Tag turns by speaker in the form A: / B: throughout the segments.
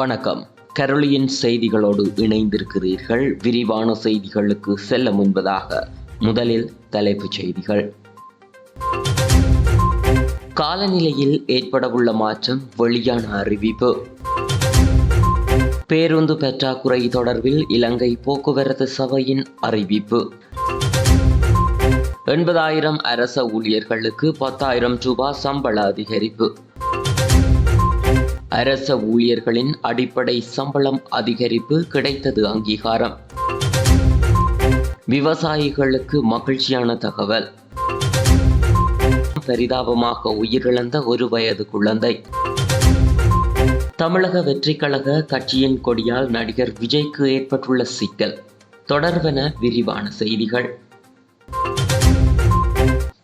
A: வணக்கம். கரோலியின் செய்திகளோடு இணைந்திருக்கிறீர்கள். விரிவான செய்திகளுக்கு செல்ல முன்பதாக முதலில் தலைப்புச் செய்திகள். காலநிலையில் ஏற்படவுள்ள மாற்றம் வெளியான அறிவிப்பு. பேருந்து பற்றாக்குறை தொடர்பில் இலங்கை போக்குவரத்து சபையின் அறிவிப்பு. எண்பதாயிரம் அரச ஊழியர்களுக்கு பத்தாயிரம் ரூபாய் சம்பள அதிகரிப்பு. அரச ஊழியர்களின் அடிப்படை சம்பளம் அதிகரிப்பு கிடைத்தது அங்கீகாரம். விவசாயிகளுக்கு மகிழ்ச்சியான தகவல். பரிதாபமாக உயிரிழந்த ஒரு வயது குழந்தை. தமிழக வெற்றிக்கழக கட்சியின் கொடியால் நடிகர் விஜய்க்கு ஏற்பட்டுள்ள சிக்கல். தொடர்பென விரிவான செய்திகள்.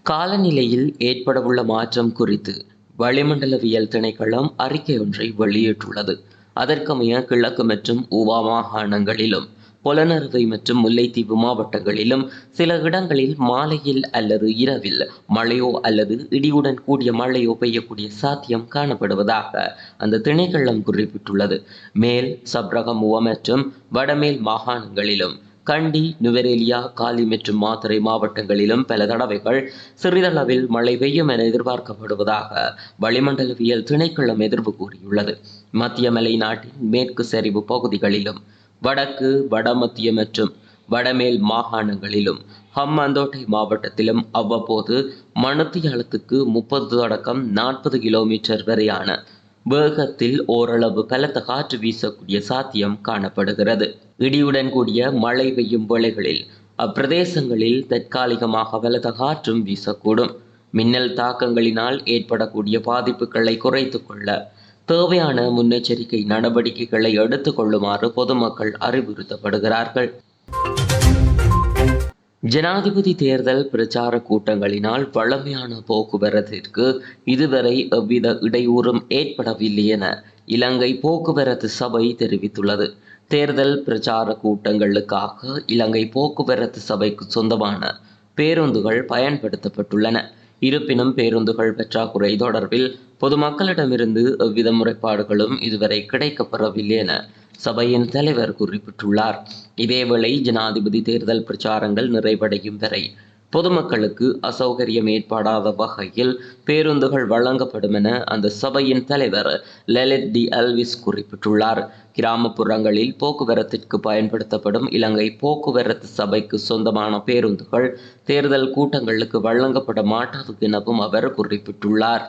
A: காலநிலையில் ஏற்படவுள்ள மாற்றம் குறித்து வளிமண்டலவியல் திணைக்களம் அறிக்கை ஒன்றை வெளியிட்டுள்ளது. அதற்கமைய கிழக்கு மற்றும் உபா மாகாணங்களிலும் புலனறுவை மற்றும் முல்லைத்தீவு மாவட்டங்களிலும் சில இடங்களில் மாலையில் அல்லது இரவில் மழையோ அல்லது இடியுடன் கூடிய மழையோ பெய்யக்கூடிய சாத்தியம் காணப்படுவதாக அந்த திணைக்களம் குறிப்பிட்டுள்ளது. மேல் சப்ரகமுவ மற்றும் வடமேல் மாகாணங்களிலும் கண்டி நுவரேலியா காலி மற்றும் மாத்தறை மாவட்டங்களிலும் பல தடவைகள் சிறிதளவில் மழை பெய்யும் என எதிர்பார்க்கப்படுவதாக வளிமண்டலவியல் திணைக்களம் எதிர்ப்பு கூறியுள்ளது. மத்திய மலை நாட்டின் மேற்கு சரிவு பகுதிகளிலும் வடக்கு வடமத்திய மற்றும் வடமேல் மாகாணங்களிலும் ஹம்மாந்தோட்டை மாவட்டத்திலும் அவ்வப்போது மணத்தியாலத்துக்கு முப்பது தொடக்கம் நாற்பது கிலோமீட்டர் வரையான வேகத்தில் ஓரளவு பலத்த காற்று வீசக்கூடிய சாத்தியம் காணப்படுகிறது. இடியுடன் கூடிய மழை பெய்யும் வேளைகளில் அப்பிரதேசங்களில் தற்காலிகமாக பலத்த காற்றும் வீசக்கூடும். மின்னல் தாக்கங்களினால் ஏற்படக்கூடிய பாதிப்புகளை குறைத்து கொள்ள தேவையான முன்னெச்சரிக்கை நடவடிக்கைகளை எடுத்துக்கொள்ளுமாறு பொதுமக்கள் அறிவுறுத்தப்படுகிறார்கள். ஜனாதிபதி தேர்தல் பிரச்சார கூட்டங்களினால் வழமையான போக்குவரத்திற்கு இதுவரை எவ்வித இடையூறும் ஏற்படவில்லை என இலங்கை போக்குவரத்து சபை தெரிவித்துள்ளது. தேர்தல் பிரச்சார கூட்டங்களுக்காக இலங்கை போக்குவரத்து சபைக்கு சொந்தமான பேருந்துகள் பயன்படுத்தப்பட்டுள்ளன. இருப்பினும் பேருந்துகள் பற்றாக்குறை தொடர்பில் பொதுமக்களிடமிருந்து எவ்வித முறைப்பாடுகளும் இதுவரை கிடைக்கப்பெறவில்லை என சபையின் தலைவர் குறிப்பிட்டுள்ளார். இதேவேளை ஜனாதிபதி தேர்தல் பிரச்சாரங்கள் நிறைவடையும் வரை பொதுமக்களுக்கு அசௌகரியம் ஏற்படாத வகையில் பேருந்துகள் வழங்கப்படும் என அந்த சபையின் தலைவர் லலித் டி அல்விஸ் குறிப்பிட்டுள்ளார். கிராமப்புறங்களில் போக்குவரத்திற்கு பயன்படுத்தப்படும் இலங்கை போக்குவரத்து சபைக்கு சொந்தமான பேருந்துகள் தேர்தல் கூட்டங்களுக்கு வழங்கப்பட மாட்டாது எனவும் அவர் குறிப்பிட்டுள்ளார்.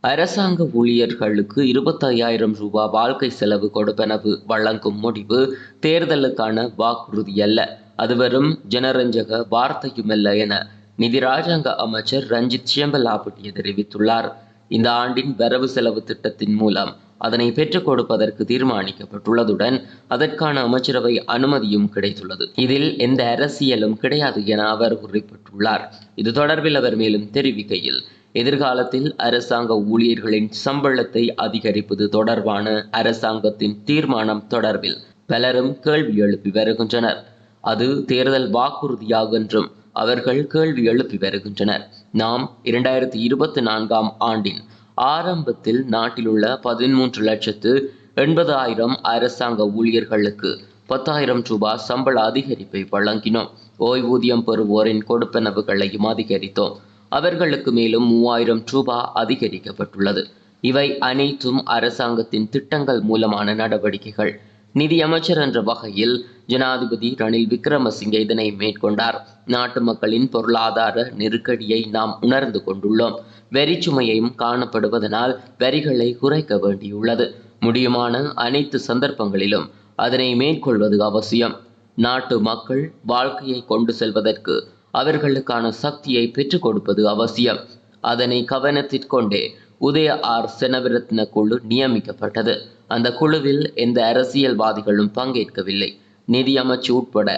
A: அரசாங்க ஊழியர்களுக்கு இருபத்தையாயிரம் ரூபாய் வாழ்க்கை செலவு கொடுப்பனவு வழங்கும் முடிவு தேர்தலுக்கான வாக்குறுதி அல்ல அது வெறும் ஜனரஞ்சக வார்த்தையுமல்ல என நிதி ராஜாங்க அமைச்சர் ரஞ்சித் சியம்பலாபட்டிய தெரிவித்துள்ளார். இந்த ஆண்டின் வரவு செலவு திட்டத்தின் மூலம் அதனை பெற்றுக் கொடுப்பதற்கு தீர்மானிக்கப்பட்டுள்ளதுடன் அதற்கான அமைச்சரவை அனுமதியும் கிடைத்துள்ளது. இதில் எந்த அரசியலும் கிடையாது என அவர் குறிப்பிட்டுள்ளார். இது தொடர்பில் அவர் மேலும் தெரிவிக்கையில் எதிர்காலத்தில் அரசாங்க ஊழியர்களின் சம்பளத்தை அதிகரிப்பது தொடர்பான அரசாங்கத்தின் தீர்மானம் தொடர்பில் பலரும் கேள்வி எழுப்பி வருகின்றனர். அது தேர்தல் வாக்குறுதியாகென்றும் அவர்கள் கேள்வி எழுப்பி வருகின்றனர். நாம் இரண்டாயிரத்தி இருபத்தி நான்காம் ஆண்டின் ஆரம்பத்தில் நாட்டிலுள்ள பதிமூன்று லட்சத்து எண்பதாயிரம் அரசாங்க ஊழியர்களுக்கு பத்தாயிரம் ரூபாய் சம்பள அதிகரிப்பை வழங்கினோம். ஓய்வூதியம் பெறுவோரின் கொடுப்பனவுகளையும் அதிகரித்தோம். அவர்களுக்கு மேலும் மூவாயிரம் ரூபாய் அதிகரிக்கப்பட்டுள்ளது. இவை அனைத்தும் அரசாங்கத்தின் திட்டங்கள் மூலமான நடவடிக்கைகள். நிதியமைச்சர் என்ற வகையில் ஜனாதிபதி ரணில் விக்ரமசிங்கே இதனை மேற்கொண்டார். நாட்டு மக்களின் பொருளாதார நெருக்கடியை நாம் உணர்ந்து கொண்டுள்ளோம். வரிச்சுமையையும் காணப்படுவதனால் வரிகளை குறைக்க வேண்டியுள்ளது. முடியுமான அனைத்து சந்தர்ப்பங்களிலும் அதனை மேற்கொள்வது அவசியம். நாட்டு மக்கள் வாழ்க்கையை கொண்டு செல்வதற்கு அவர்களுக்கான சக்தியை பெற்றுக் கொடுப்பது அவசியம். அதனை கவனத்திற்கொண்டே உதய ஆர். செனவிரத்ன குழு நியமிக்கப்பட்டது. அந்த குழுவில் எந்த அரசியல்வாதிகளும் பங்கேற்கவில்லை. நிதி அமைச்சு உட்பட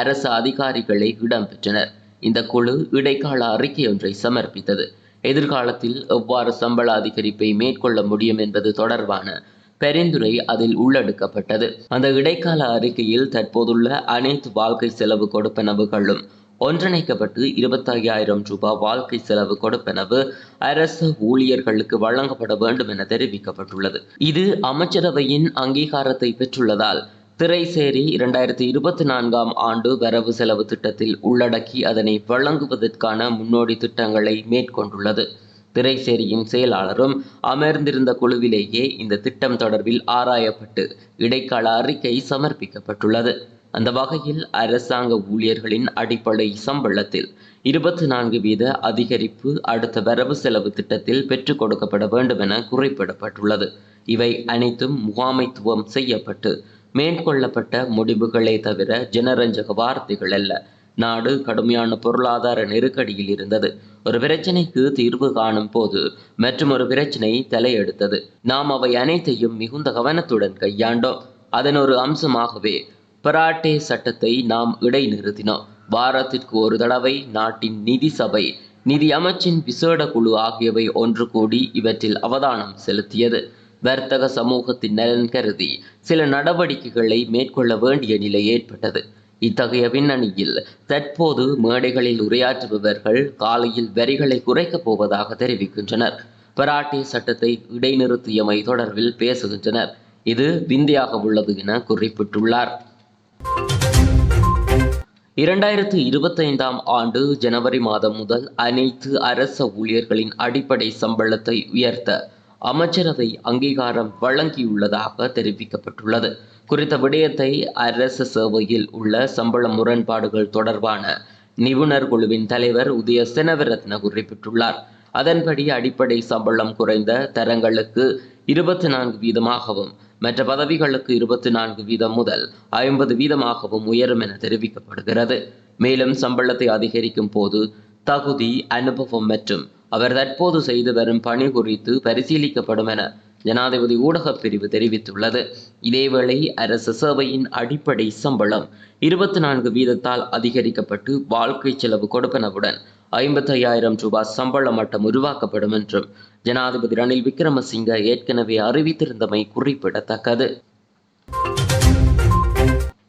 A: அரசு அதிகாரிகளை இடம்பெற்றனர் இந்த குழு இடைக்கால அறிக்கை ஒன்றை சமர்ப்பித்தது. எதிர்காலத்தில் எவ்வாறு சம்பள அதிகரிப்பை மேற்கொள்ள முடியும் என்பது தொடர்பான பரிந்துரை அதில் உள்ளடக்கப்பட்டது. அந்த இடைக்கால அறிக்கையில் தற்போதுள்ள அனைத்து வாழ்க்கை செலவு கொடுப்பனவுகளும் ஒன்றிணைக்கப்பட்டு இருபத்தையாயிரம் ரூபாய் வாழ்க்கை செலவு கொடுப்பெனவு அரசு ஊழியர்களுக்கு வழங்கப்பட வேண்டும் என தெரிவிக்கப்பட்டுள்ளது. இது அமைச்சரவையின் அங்கீகாரத்தை பெற்றுள்ளதால் திரைசேரி இரண்டாயிரத்தி இருபத்தி நான்காம் ஆண்டு வரவு செலவு திட்டத்தில் உள்ளடக்கி அதனை வழங்குவதற்கான முன்னோடி திட்டங்களை மேற்கொண்டுள்ளது. திரைசேரியின் செயலாளரும் அமர்ந்திருந்த குழுவிலேயே இந்த திட்டம் தொடர்பில் ஆராயப்பட்டு இடைக்கால அறிக்கை சமர்ப்பிக்கப்பட்டுள்ளது. அந்த வகையில் அரசாங்க ஊழியர்களின் அடிப்படை சம்பளத்தில் இருபத்தி நான்கு வீத அதிகரிப்பு அடுத்த வரவு செலவு திட்டத்தில் பெற்றுக் கொடுக்கப்பட வேண்டும் என குறிப்பிடப்பட்டுள்ளது. இவை அனைத்தும் முகாமைத்துவம் செய்யப்பட்டு மேற்கொள்ளப்பட்ட முடிவுகளே தவிர ஜனரஞ்சக வார்த்தைகள் அல்ல. நாடு கடுமையான பொருளாதார நெருக்கடியில் இருந்தது. ஒரு பிரச்சனைக்கு தீர்வு காணும் போது மற்றும் ஒரு பிரச்சனை தலையெடுத்தது. நாம் அவை அனைத்தையும் மிகுந்த கவனத்துடன் கையாண்டோம். அதன் ஒரு அம்சமாகவே பராட்டே சட்டத்தை நாம் இடைநிறுத்தினோம் வாரத்திற்கு ஒரு தடவை நாட்டின் நிதி சபை நிதி அமைச்சின் விசேட குழு ஆகியவை ஒன்று கூடி இவற்றில் அவதானம் செலுத்தியது. வர்த்தக சமூகத்தின் நலன் கருதி சில நடவடிக்கைகளை மேற்கொள்ள வேண்டிய நிலை ஏற்பட்டது. இத்தகைய பின்னணியில் தற்போது மேடைகளில் உரையாற்றுபவர்கள் காலையில் வரிகளை குறைக்கப் போவதாக தெரிவிக்கின்றனர். பராட்டே சட்டத்தை இடைநிறுத்தியமை தொடர்பில் பேசுகின்றனர். இது விந்தையாக உள்ளது என குறிப்பிட்டுள்ளார். இரண்டாயிரத்து இருபத்தைந்தாம் ஆண்டு ஜனவரி மாதம் முதல் அனைத்து அரச ஊழியர்களின் அடிப்படை சம்பளத்தை உயர்த்த அமைச்சரவை அங்கீகாரம் வழங்கியுள்ளதாக தெரிவிக்கப்பட்டுள்ளது. குறித்த விடயத்தை அரச சேவையில் உள்ள சம்பள முரண்பாடுகள் தொடர்பான நிபுணர் குழுவின் தலைவர் உதய செனவரத்ன குறிப்பிட்டுள்ளார். அதன்படி அடிப்படை சம்பளம் குறைந்த தரங்களுக்கு இருபத்தி நான்கு வீதமாகவும் மற்ற பதவிகளுக்கு இருபத்தி நான்கு வீதம் முதல் ஐம்பது வீதமாகவும் உயரும் என தெரிவிக்கப்படுகிறது. மேலும் சம்பளத்தை அதிகரிக்கும் போது தகுதி அனுபவம் மற்றும் அவர் தற்போது செய்து வரும் பணி குறித்து பரிசீலிக்கப்படும் என ஜனாதிபதி ஊடகப் பிரிவு தெரிவித்துள்ளது. இதேவேளை அரசு சேவையின் அடிப்படை சம்பளம் இருபத்தி நான்கு வீதத்தால் அதிகரிக்கப்பட்டு வாழ்க்கை செலவு கொடுப்பனவுடன் ஐம்பத்தையாயிரம் ரூபாய் சம்பள மட்டம் உருவாக்கப்படும் என்றும் ஜனாதிபதி ரணில் விக்ரமசிங்க ஏற்கனவே அறிவித்திருந்தமை குறிப்பிடத்தக்கது.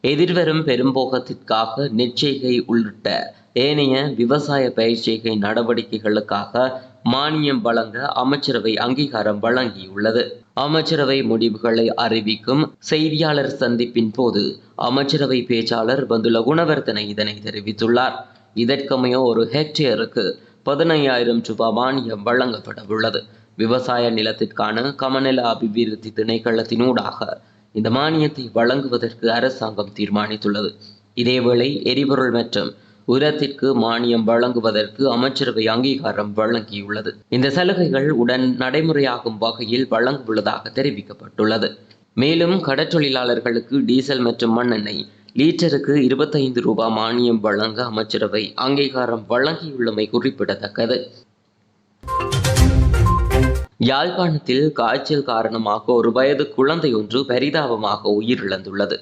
A: எதிர்வரும் பெரும்போகத்திற்காக நிச்சயிகை உள்ளிட்ட ஏனைய விவசாய பயிர்ச்செய்கை நடவடிக்கைகளுக்காக மானியம் வழங்க அமைச்சரவை அங்கீகாரம் வழங்கியுள்ளது. அமைச்சரவை முடிவுகளை அறிவிக்கும் செய்தியாளர் சந்திப்பின் போது அமைச்சரவை பேச்சாளர் பந்துல குணவர்தனை இதனை தெரிவித்துள்ளார். இதற்கமைய ஒரு ஹெக்டேருக்கு பதினையாயிரம் ரூபாய் மானியம் வழங்கப்பட உள்ளது விவசாய நிலத்திற்கான கமநல அபிவிருத்தி திணைக்களத்தினூடாக இந்த மானியத்தை வழங்குவதற்கு அரசாங்கம் தீர்மானித்துள்ளது. இதேவேளை எரிபொருள் மற்றும் உரத்திற்கு மானியம் வழங்குவதற்கு அமைச்சரவை அங்கீகாரம் வழங்கியுள்ளது. இந்த சலுகைகள் உடன் நடைமுறையாகும் வகையில் வழங்கவுள்ளதாக தெரிவிக்கப்பட்டுள்ளது. மேலும் கடற்றொழிலாளர்களுக்கு டீசல் மற்றும் மண்ணெண்ணெய் லீட்டருக்கு இருபத்தைந்து ரூபாய் மானியம் வழங்க அமைச்சரவை அங்கீகாரம் வழங்கியுள்ளமை குறிப்பிடத்தக்கது. யாழ்ப்பாணத்தில் காய்ச்சல் காரணமாக ஒரு வயது குழந்தை ஒன்று பரிதாபமாக உயிரிழந்துள்ளது.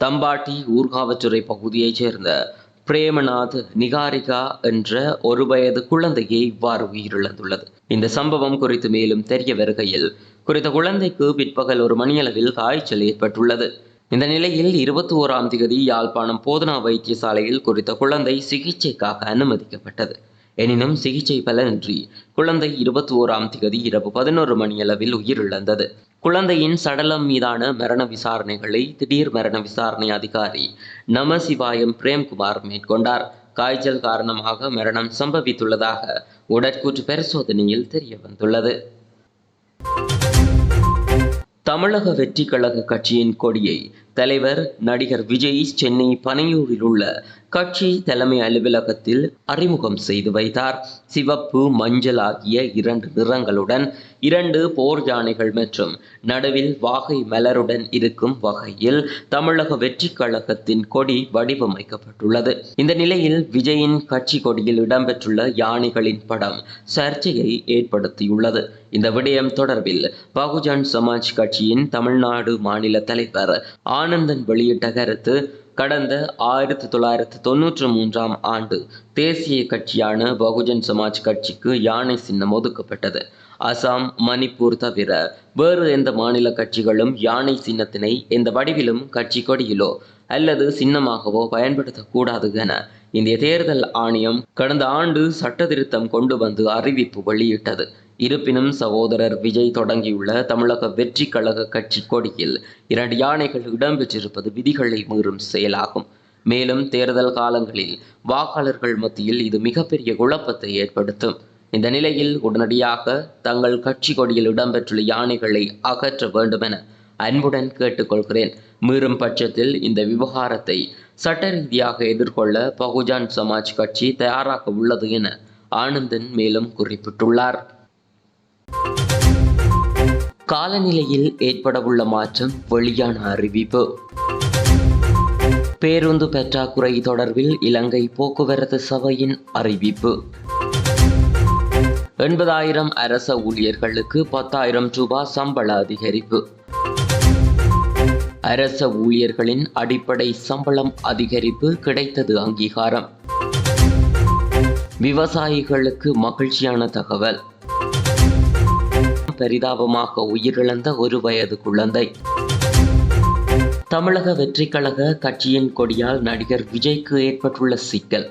A: தம்பாட்டி ஊர்காவச்சுறை பகுதியைச் சேர்ந்த பிரேமநாத் நிகாரிகா என்ற ஒரு வயது குழந்தையே இவ்வாறு உயிரிழந்துள்ளது. இந்த சம்பவம் குறித்து மேலும் தெரிய வருகையில் குறித்த குழந்தைக்கு பிற்பகல் ஒரு மணியளவில் காய்ச்சல் ஏற்பட்டுள்ளது. இந்த நிலையில் இருபத்தி ஓராம் திகதி யாழ்ப்பாணம் போதனா வைத்தியசாலையில் குறித்த குழந்தை சிகிச்சைக்காக அனுமதிக்கப்பட்டது. எனினும் சிகிச்சை பலனின்றி குழந்தை இருபத்தி ஓராம் திகதி இரவு பதினோரு மணியளவில் உயிரிழந்தது. குழந்தையின் சடலம் மீதான மரண விசாரணைகளை திடீர் மரண விசாரணை அதிகாரி நமசிவாயம் பிரேம்குமார் மேற்கொண்டார். காய்ச்சல் காரணமாக மரணம் சம்பவித்துள்ளதாக உடற்கூற்று பரிசோதனையில் தெரிய வந்துள்ளது தமிழக வெற்றி கழக கட்சியின் கொடியை தலைவர் நடிகர் விஜய் சென்னை பனையூரில் உள்ள கட்சி தலைமை அலுவலகத்தில் அறிமுகம் செய்து வைத்தார். சிவப்பு மஞ்சள் ஆகிய இரண்டு நிறங்களுடன் இரண்டு போர் யானைகள் மற்றும் நடுவில் வாகை மலருடன் இருக்கும் வகையில் தமிழக வெற்றி கழகத்தின் கொடி வடிவமைக்கப்பட்டுள்ளது. இந்த நிலையில் விஜயின் கட்சி கொடியில் இடம்பெற்றுள்ள யானைகளின் படம் சர்ச்சையை ஏற்படுத்தியுள்ளது. இந்த விடயம் தொடர்பில் பகுஜன் சமாஜ் கட்சியின் தமிழ்நாடு மாநில தலைவர் ஆனந்தன் வெளியிட்ட கருத்து கடந்த ஆயிரத்தி தொள்ளாயிரத்தி தொன்னூற்றி மூன்றாம் ஆண்டு தேசிய கட்சியான பகுஜன் சமாஜ் கட்சிக்கு யானை சின்னம் ஒதுக்கப்பட்டது. அசாம் மணிப்பூர் தவிர வேறு எந்த மாநில கட்சிகளும் யானை சின்னத்தினை எந்த வடிவிலும் கட்சி கொடியிலோ அல்லது சின்னமாகவோ பயன்படுத்தக்கூடாது என இந்திய தேர்தல் ஆணையம் கடந்த ஆண்டு சட்ட திருத்தம் கொண்டு வந்து அறிவிப்பு வெளியிட்டது. இருப்பினும் சகோதரர் விஜய் தொடங்கியுள்ள தமிழக வெற்றி கழக கட்சி கொடியில் இரண்டு யானைகள் இடம்பெற்றிருப்பது விதிகளை மீறும் செயலாகும். மேலும் தேர்தல் காலங்களில் வாக்காளர்கள் மத்தியில் இது மிகப்பெரிய குழப்பத்தை ஏற்படுத்தும். இந்த நிலையில் உடனடியாக தங்கள் கட்சி கொடியில் இடம்பெற்றுள்ள யானைகளை அகற்ற வேண்டுமென அன்புடன் கேட்டுக்கொள்கிறேன். மீறும் பட்சத்தில் இந்த விவகாரத்தை சட்ட ரீதியாக எதிர்கொள்ள பகுஜான் சமாஜ் கட்சி தயாராக உள்ளது என ஆனந்தன் மேலும் குறிப்பிட்டுள்ளார். காலநிலையில் ஏற்படவுள்ள மாற்றம் வெளியான அறிவிப்பு. பேருந்து பற்றாக்குறை தொடர்பில் இலங்கை போக்குவரத்து சபையின் அறிவிப்பு. எண்பதாயிரம் அரச ஊழியர்களுக்கு பத்தாயிரம் ரூபாய் சம்பள அதிகரிப்பு. அரச ஊழியர்களின் அடிப்படை சம்பளம் அதிகரிப்பு கிடைத்தது அங்கீகாரம். விவசாயிகளுக்கு மகிழ்ச்சியான தகவல். பரிதாபமாக உயிரிழந்த ஒரு வயது குழந்தை. தமிழக வெற்றிக்கழக கட்சியின் கொடியால் நடிகர் விஜய்க்கு ஏற்பட்டுள்ள சிக்கல்.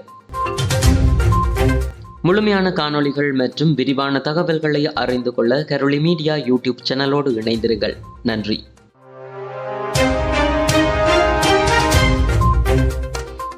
A: முழுமையான காணொளிகள் மற்றும் விரிவான தகவல்களை அறிந்து கொள்ள கரோலி மீடியா யூடியூப் சேனலோடு இணைந்திருங்கள். நன்றி.